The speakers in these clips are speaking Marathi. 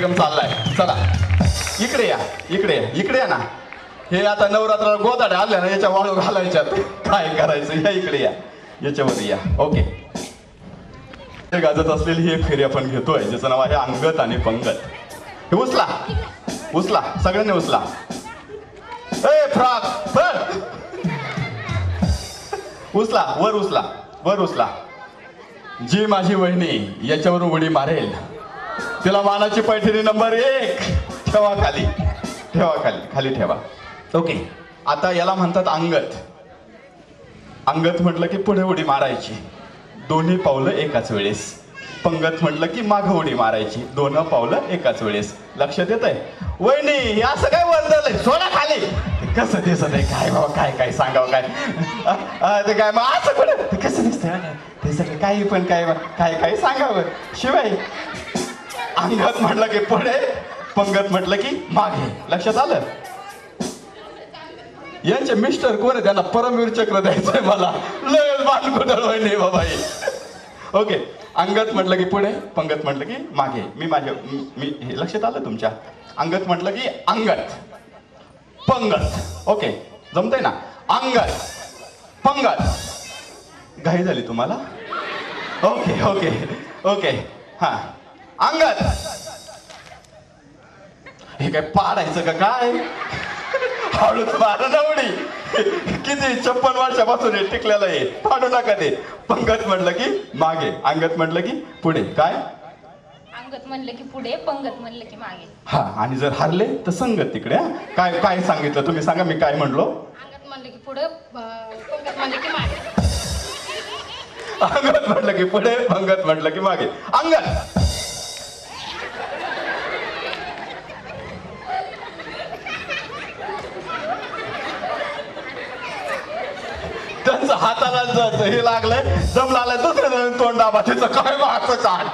कार्यक्रम चाललाय. चला. इकडे या. इकडे या. इकडे या ना. हे आता नवरात्राला गोदाडे आल्या ना याच्या वाळू घालायच्यात. काय करायचं? या इकडे या. याच्यावर या. ओके. गाजत असलेली ही एक फेरी आपण घेतोय ज्याचं नाव आहे अंगत आणि पंगत. हे उचला. उचला. सगळ्यांनी उचला. ए फ्रॉक. फर उचला. वर उचला. वर उचला. जी माझी वहिनी याच्यावर उडी मारेल. तिला मानाची पैठणी नंबर एक. ठेवा खाली. ठेवा खाली. खाली ठेवा. ओके. आता याला म्हणतात अंगत अंगत म्हटलं की पुढे उडी मारायची. दोन्ही पावलं एकाच वेळेस. पंगत म्हटलं की मागं उडी मारायची. दोन पावलं एकाच वेळेस. लक्षात येत आहे वहिनी हे असं काय बदललंय सोडा खाली. कसं दिसत आहे? काय बाबा काय काय सांगावं? काय? ते काय मग असं कुठं? कसं दिसतंय? ते सगळं काही पण काय काय काय सांगावं. शिवाय अंगात म्हटलं की पुढे पंगत म्हटलं की मागे. लक्षात आलं? यांचे मिस्टर कोण आहे? त्यांना परमवीर चक्र द्यायचंय मला. लय बालकुदळ बाबा ओके अंगत म्हटलं की पुढे पंगत म्हटलं की मागे. मी माझ्या मी हे लक्षात आलं तुमच्या? अंगत म्हटलं की अंगत. पंगत. ओके जमतंय ना? अंगत. पंगत. घाई झाली तुम्हाला? Okay okay okay. हां. अंगत हे काय पाडायचं का काय? हळूच मारा नवडी. किती छप्पन वर्षापासून हे टिकलेलं आहे. पाडू नका ते. पंगत म्हटलं की मागे अंगत म्हटलं की पुढे. काय? अंगत म्हणलं की पुढे पंगत म्हणलं की मागे. हा आणि जर हरले तर संगत तिकडे हा. काय काय सांगितलं? तुम्ही सांगा मी काय म्हणलो? अंगत म्हणलं की पुढे पंगत म्हणलं की मागे. अंगत म्हटलं की पुढे पंगत म्हटलं की मागे. अंगत त्यांचं हाताला हे लागलंय दम लागलाय दुसऱ्या जण तोंड त्याचं काय मागचं चाल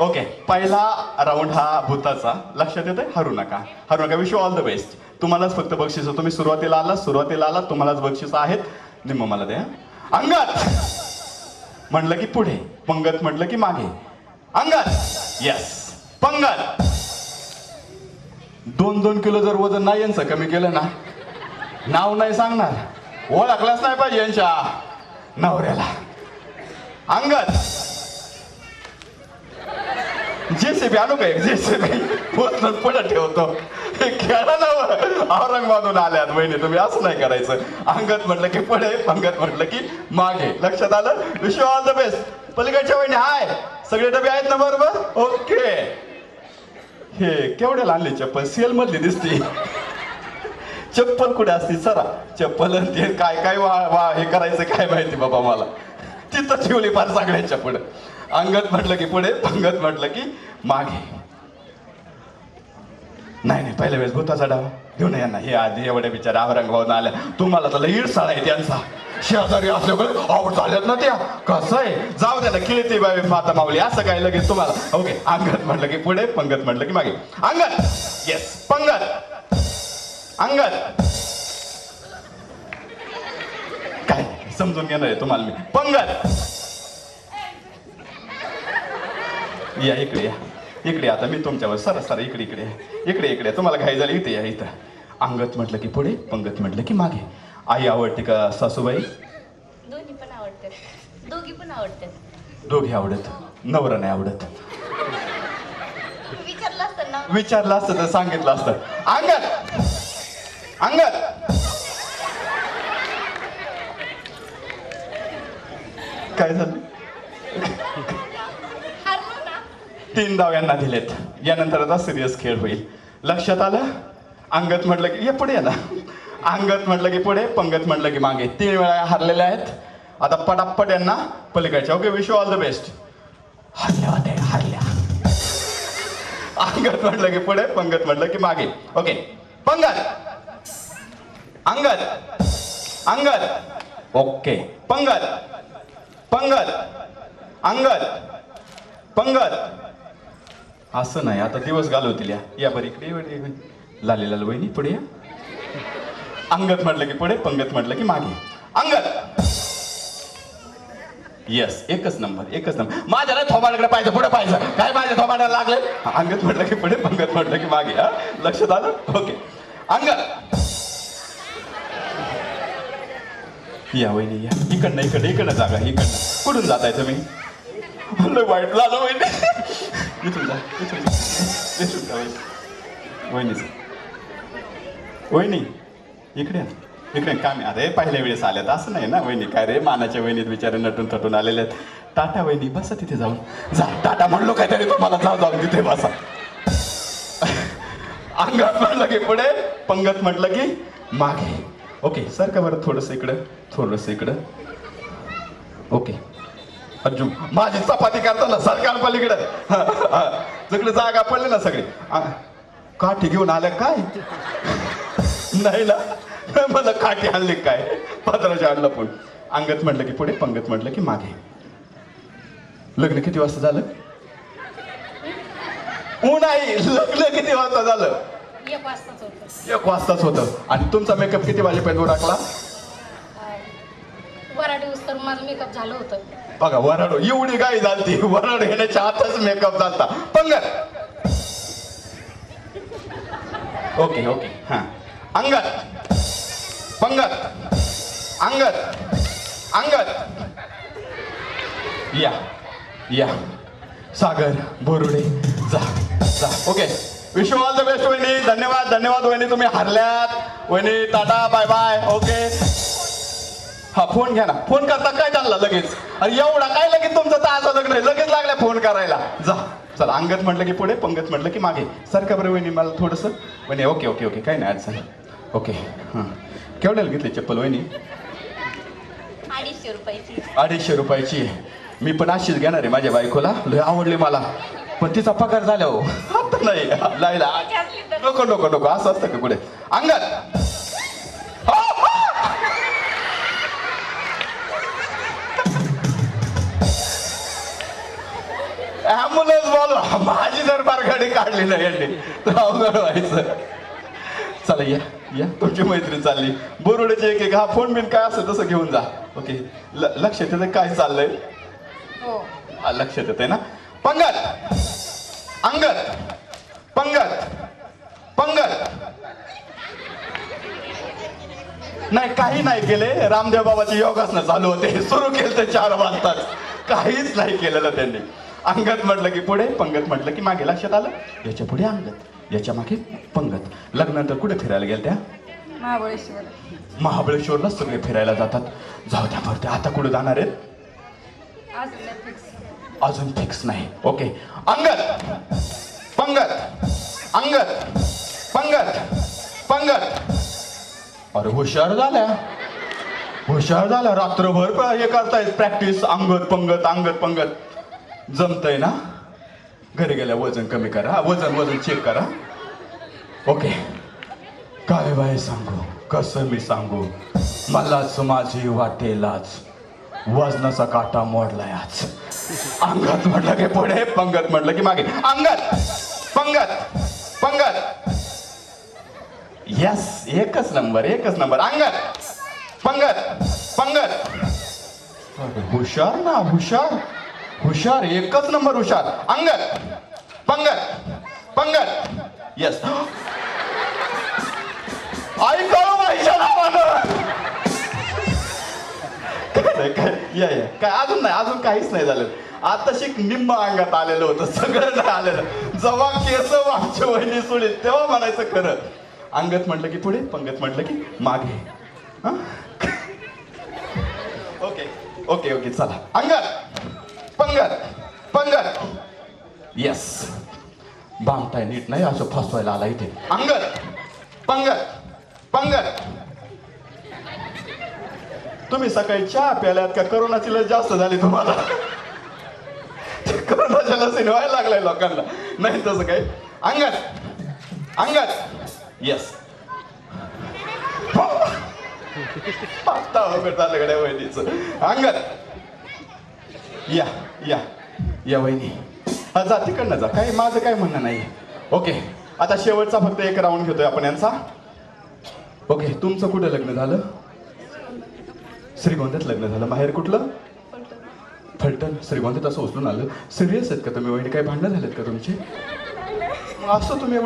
ओके पहिला राऊंड हा भूताचा. लक्षात येतंय? हरू नका. हरू नका. विश ऑल द बेस्ट तुम्हालाच फक्त बक्षीस. तुम्ही सुरुवातीला आला सुरुवातीला आला तुम्हालाच बक्षीस आहेत. निम्म मला द्या. अंगात म्हणलं की पुढे. पंगत म्हटलं की मागे. अंगात येस पंगत! दोन दोन किलो जर वजन नाही यांचं कमी केलं ना? नाव नाही सांगणार. ओळखलाच नाही पाहिजे यांच्या. नवऱ्याला. अंगत जेसीबी आणू का एक? जेसीबी. उचलून पुढे ठेवतो. हे खेळा ना औरंगाबादून आल्यात बहिणी तुम्ही असं नाही करायचं. अंगत म्हटलं की पुढे अंगत म्हटलं की मागे. लक्षात आलं? विश ऑल द बेस्ट पलीकडच्या बहिणी हाय. सगळे डबे आहेत ना बरोबर? ओके हे केवढ्या आणली चप्पल? सेल मधली दिसती. चप्पल कुठे असते सरा चप्पल ते काय काय वा वा हे करायचं काय माहिती बाबा मला. तिथं ठेवली फार सगळ्यांच्या पुढे. अंगत म्हटलं की पुढे पंगत म्हटलं की मागे. नाही नाही पहिल्या वेळेस भूताचा डाव. घेऊन या ना हे आधी एवढ्या बिचारा औरंगाबाद आल्या तुम्हाला तर ईडसाळ आहे त्यांचा. शेजारी असल्याकडे आवड झाल्यात ना त्या. कसं आहे? जाऊ द्या ना खेळते बाबी माता माऊली असं काय लगेच तुम्हाला. ओके अंगत म्हटलं की पुढे पंगत म्हटलं की मागे. अंगत येस पंगत! अंगत काय? समजून घेणार आहे तुम्हाला मी. पंगत. या इकडे या. इकडे आता मी तुमच्यावर सर सर इकडे इकडे. या. इकडे इकडे. तुम्हाला घाई झाली इथे या इथं. अंगत म्हटलं की पुढे पंगत म्हटलं की मागे. आई आवडते का सासूबाई? दोन्ही पण आवडतात दोघी पण आवडतात दोघे आवडत. नवरा नाही आवडत. विचारलं असतं ना? विचारलं असतं तर सांगितलं असतं. अंगत अंगत काय झालं? तीन डाव यांना दिलेत. यानंतर आता सिरियस खेळ होईल. लक्षात आलं? अंगत म्हटलं की ये पुढे या ना अंगत म्हटलं की पुढे. पंगत म्हटलं की मागे. तीन वेळा हरलेल्या आहेत. आता पटापट यांना पलीकडच्या. Okay wish all the best हरल्या होते हरल्या. अंगत म्हटलं की पुढे. पंगत म्हटलं की मागे. ओके पंगत. अंगत अंगत ओके. पंगत पंगत अंगत पंगत. असं नाही आता दिवस घालवतील या. या बरं इकडे. लाली लाल वहिनी पुढे या. अंगत म्हटलं की पुढे पंगत म्हटलं की मागे. अंगत येस एकच नंबर एकच नंबर. माझ्या ना थोबाडाकडे पाहिजे पुढे पाहिजे. काय माझ्या थोबाडाला लागले? अंगत म्हटलं की पुढे पंगत म्हटलं की मागे. हा? लक्षात आलं? ओके अंगत या वहिनी या. इकडनं इकडे इकडनं जागा इकडनं. कुठून जाताय तुम्ही? लय वाईट झालं वहिनी. इथून जा इथून जा. इथून जा वहिनी. वहिनीच वहिनी इकडे इकडे काम आहे. अरे पहिल्या वेळेस आल्यात. असं नाही ना वहिनी. काय रे मानाच्या वहिनीत बिचारे नटून तटून आलेले आहेत. टाटा वहिनी बसा तिथे जाऊन. जा टाटा म्हणलो काहीतरी तुम्हाला. जाऊ जाऊन तिथे बसा. अंगात म्हटलं की पुढे पंगत म्हटलं की मागे. ओके सर का बरं थोडंसं इकडं. थोडंसं इकडं. ओके. अर्जुन माझी चपाती करताना सरकार पलीकडे. तिकडे जागा पडली ना सगळी. काठी घेऊन आल्या काय? नाही ना. मला काठी आणली काय? पत्राच्या आणलं पण अंगत म्हटलं की पुढे पंगत म्हटलं की मागे. लग्न किती वाजता झालं? आहे लग्न किती वाजता झालं? एक वाजताच होतं. आणि तुमचा मेकअप किती वाजेपर्यंत टाकला माझं मेकअप झालं होतं. बघा वराडो एवढी गाई झालती. वराडो घेण्याच्या आताच मेकअप झालता. पंगत! Okay okay. हा. अंगत पंगत! अंगत अंगत या. या. सागर बोरुडे जा जा. Okay. Wish all the best वहिनी. धन्यवाद धन्यवाद वहिनी. तुम्ही हरल्यात. वहिनी टाटा बाय बाय ओके. हा फोन घ्या ना. फोन करता काय चालला लगेच? अरे एवढा काय लगेच तुमचं ताजं लग्न आहे? लगेच लागल्या फोन करायला. जा. चला अंगत म्हटलं की पुढे पंगत म्हटलं की मागे. सर का बरं वहिनी मला थोडंसं वहिनी ओके ओके ओके काय नाही अडचण ओके हां. केवढ्याला घेतली चप्पल वहिनी? अडीचशे रुपयाची. अडीचशे रुपयाची. मी पण अशीच घेणार आहे माझ्या बायकोला. लय आवडली मला. पण तिचा पगार झाला हो. आता नाही. लायला नको नको नको. असं असतं का पुढे अंगत ॲम्ब्युलन्स बोलवा माझी जर गाडी काढली नाही यांनी अवघड व्हायचं. चला या या. तुमची मैत्री चालली. बोरुड्याची एक एक हा फोन बिन काय असेल तसं घेऊन जा. ओके ल- लक्षात येतं काय चाललंय? हो. लक्षात येते ना. पंगत! अंगत पंगत! पंगत! नाही काही नाही केले. रामदेव बाबाचे योगासनं चालू होते. सुरू केले ते चार वाजताच. काहीच नाही केलेलं त्यांनी. अंगत म्हटलं की पुढे पंगत म्हटलं की मागे. लक्षात आलं? याच्यापुढे अंगत याच्या मागे पंगत. लग्नानंतर कुठे फिरायला गेल्या त्या महाबळेश्वर. महाबळेश्वरला सगळे फिरायला जातात. जाऊ त्या आता कुठे जाणार आहेत? अजून फिक्स नाही. ओके अंगत! पंगत! अंगत! पंगत! पंगत! अरे हुशार झाल्या. हुशार झाल्या. रात्रभर हे करतायत. प्रॅक्टिस अंगत पंगत अंगत पंगत. जमतय ना? घरी गेल्या वजन कमी करा. वजन वजन चेक करा. ओके काय बाय सांगू? कसं मी सांगू? मलाच माझी वाटेलाच. वजनाचा काटा मोडलाय आज. अंगात म्हटलं की पुढे पंगत म्हटलं की मागे. अंगत पंगत! पंगत! यस एकच नंबर एकच नंबर. अंगत पंगत! पंगत! हुशार ना हुशार. हुशार एकच नंबर हुशार. अंगत पंगत. पंगत. येस ऐकावं माझ्या नावानं काय या या. काय अजून नाही अजून काहीच नाही झालं आता शिक निम्म अंगात आलेलं होतं सगळं नाही आलेलं. जेव्हा केस आमच्या वहिनी सोडील तेव्हा म्हणायचं खरं. अंगत म्हटलं की पुढे पंगत म्हटलं की मागे. ओके ओके ओके चला. अंगत पंगत पंगत. येस बामताय नीट नाही असं फसवायला आला इथे. अंगत पंगत पंगत. तुम्ही सकाळी चहा प्याल्यात का? करोनाची लस जास्त झाली तुम्हाला. करोनाच्या लसीने व्हायला लागलाय लोकांना. नाही तसं काही. अंगत अंगत येस आता अवघड झालं गड्या वहिनीचं. अंगत या. या या वहिनी. हा जा तिकडनं जा. काय माझं काय म्हणणं नाही ओके आता शेवटचा फक्त एक राऊंड घेतोय आपण यांचा. ओके तुमचं कुठं लग्न झालं? श्रीगोंद्यात लग्न झालं. बाहेर कुठलं? फलटण. श्रीगोंद्यात असं उचलून आलं. सिरियस आहेत का तुम्ही वहिनी? काही भांडणं झालेत का तुमची? मग असं तुम्ही